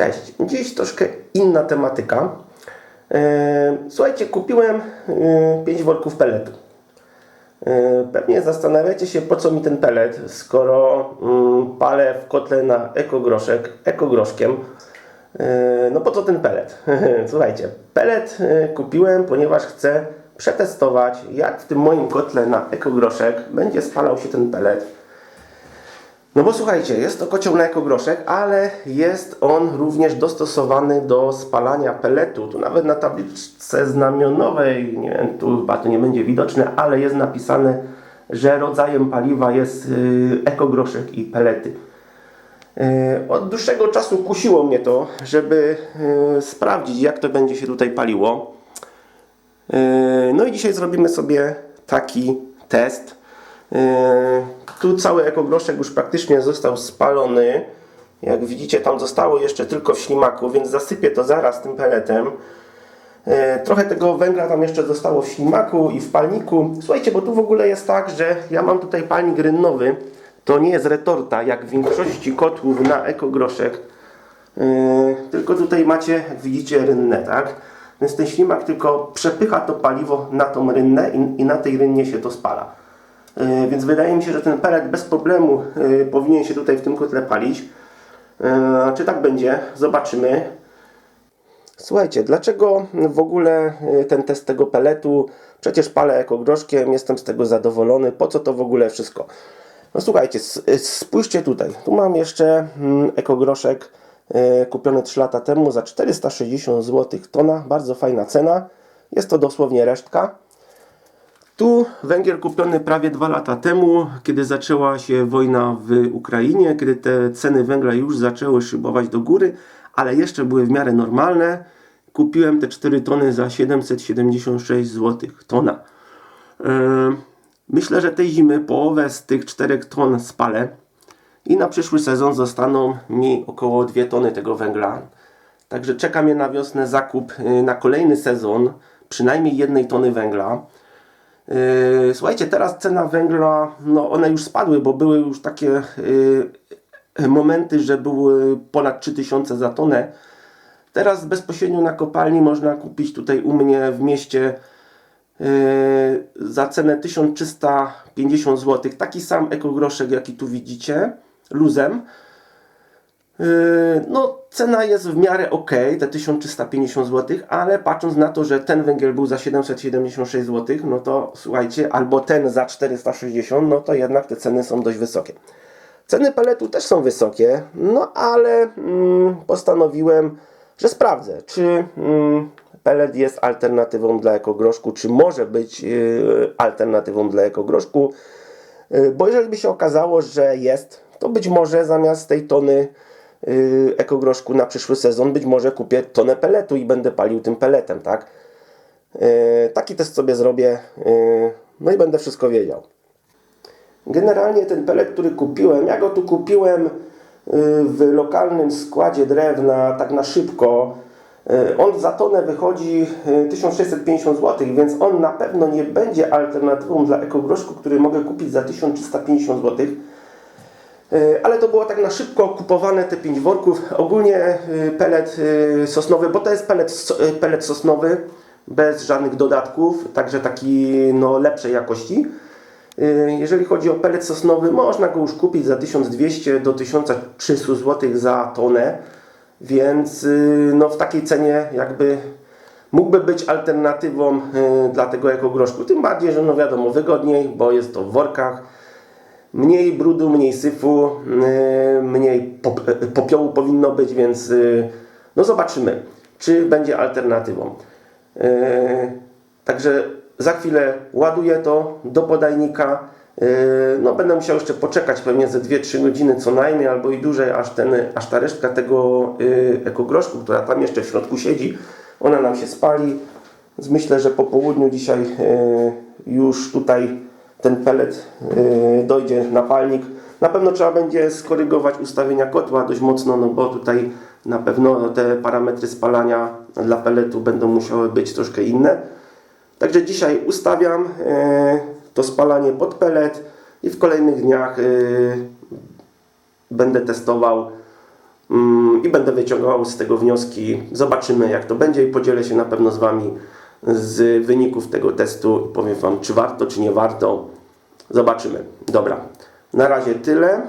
Cześć, dziś troszkę inna tematyka. E, Słuchajcie, kupiłem e, 5 worków peletu. E, Pewnie zastanawiacie się, po co mi ten pelet, skoro mm, palę w kotle na ekogroszek, ekogroszkiem. E, No po co ten pelet? Słuchajcie, pelet e, kupiłem, ponieważ chcę przetestować, jak w tym moim kotle na ekogroszek będzie spalał się ten pelet. No bo słuchajcie, jest to kocioł na ekogroszek, ale jest on również dostosowany do spalania peletu. Tu nawet na tabliczce znamionowej, nie wiem, tu chyba to nie będzie widoczne, ale jest napisane, że rodzajem paliwa jest yy, ekogroszek i pelety. Yy, Od dłuższego czasu kusiło mnie to, żeby yy, sprawdzić jak to będzie się tutaj paliło. No i dzisiaj zrobimy sobie taki test. Yy, Tu cały ekogroszek już praktycznie został spalony. Jak widzicie, tam zostało jeszcze tylko w ślimaku, więc zasypię to zaraz tym peletem. Yy, Trochę tego węgla tam jeszcze zostało w ślimaku i w palniku. Słuchajcie, bo tu w ogóle jest tak, że ja mam tutaj palnik rynnowy. To nie jest retorta, jak w większości kotłów na ekogroszek. Yy, tylko tutaj macie, widzicie, rynnę, tak? Więc ten ślimak tylko przepycha to paliwo na tą rynnę i na tej rynnie się to spala. Yy, Więc wydaje mi się, że ten pelet bez problemu yy, powinien się tutaj w tym kotle palić. Yy, Czy tak będzie? Zobaczymy. Słuchajcie, dlaczego w ogóle ten test tego peletu? Przecież palę ekogroszkiem, jestem z tego zadowolony. Po co to w ogóle wszystko? No słuchajcie, spójrzcie tutaj. Tu mam jeszcze mm, ekogroszek kupiony 3 lata temu za 460 zł tona. Bardzo fajna cena. Jest to dosłownie resztka. Tu węgiel kupiony prawie dwa lata temu, kiedy zaczęła się wojna w Ukrainie, kiedy te ceny węgla już zaczęły szybować do góry, ale jeszcze były w miarę normalne. Kupiłem te 4 tony za 776 zł tona. Yy, Myślę, że tej zimy połowę z tych 4 ton spalę i na przyszły sezon zostaną mi około 2 tony tego węgla. Także czeka mnie na wiosnę zakup yy, na kolejny sezon przynajmniej jednej tony węgla. Yy, Słuchajcie, teraz cena węgla, no one już spadły, bo były już takie yy, momenty, że były ponad 3000 za tonę. Teraz bezpośrednio na kopalni można kupić tutaj u mnie w mieście yy, za cenę 1350 zł. Taki sam ekogroszek, jaki tu widzicie, luzem. No, cena jest w miarę ok, te 1350 zł, ale patrząc na to, że ten węgiel był za 776 zł, no to słuchajcie, albo ten za 460, no to jednak te ceny są dość wysokie. Ceny peletu też są wysokie, no ale mm, postanowiłem, że sprawdzę, czy mm, pelet jest alternatywą dla ekogroszku, czy może być yy, alternatywą dla ekogroszku. Yy, Bo jeżeli by się okazało, że jest, to być może zamiast tej tony ekogroszku na przyszły sezon, być może kupię tonę peletu i będę palił tym peletem, tak? Yy, Taki test sobie zrobię, yy, no i będę wszystko wiedział. Generalnie ten pelet, który kupiłem, ja go tu kupiłem y, w lokalnym składzie drewna, tak na szybko. Y, On za tonę wychodzi y, 1650 zł, więc on na pewno nie będzie alternatywą dla ekogroszku, który mogę kupić za 1350 zł. Y, Ale to było tak na szybko kupowane te 5 worków. Ogólnie y, pelet y, sosnowy, bo to jest pelet, pelet sosnowy bez żadnych dodatków, także taki no, lepszej jakości. Jeżeli chodzi o pelet sosnowy, można go już kupić za 1200 do 1300 zł za tonę, więc no, w takiej cenie jakby mógłby być alternatywą dla tego ekogroszku. Tym bardziej, że no wiadomo, wygodniej, bo jest to w workach. Mniej brudu, mniej syfu, yy, mniej pop, popiołu powinno być, więc yy, no zobaczymy, czy będzie alternatywą. Yy, Także za chwilę ładuję to do podajnika. No, będę musiał jeszcze poczekać pewnie ze 2-3 godziny co najmniej, albo i dłużej, aż, ten, aż ta resztka tego ekogroszku, która tam jeszcze w środku siedzi, ona nam się spali. Więc myślę, że po południu dzisiaj już tutaj ten pelet yy, dojdzie na palnik. Na pewno trzeba będzie skorygować ustawienia kotła dość mocno, no bo tutaj na pewno te parametry spalania dla peletu będą musiały być troszkę inne. Także dzisiaj ustawiam e, to spalanie pod pelet i w kolejnych dniach e, będę testował mm, i będę wyciągał z tego wnioski. Zobaczymy jak to będzie i podzielę się na pewno z Wami z wyników tego testu i powiem Wam czy warto, czy nie warto. Zobaczymy. Dobra, na razie tyle.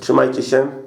Trzymajcie się.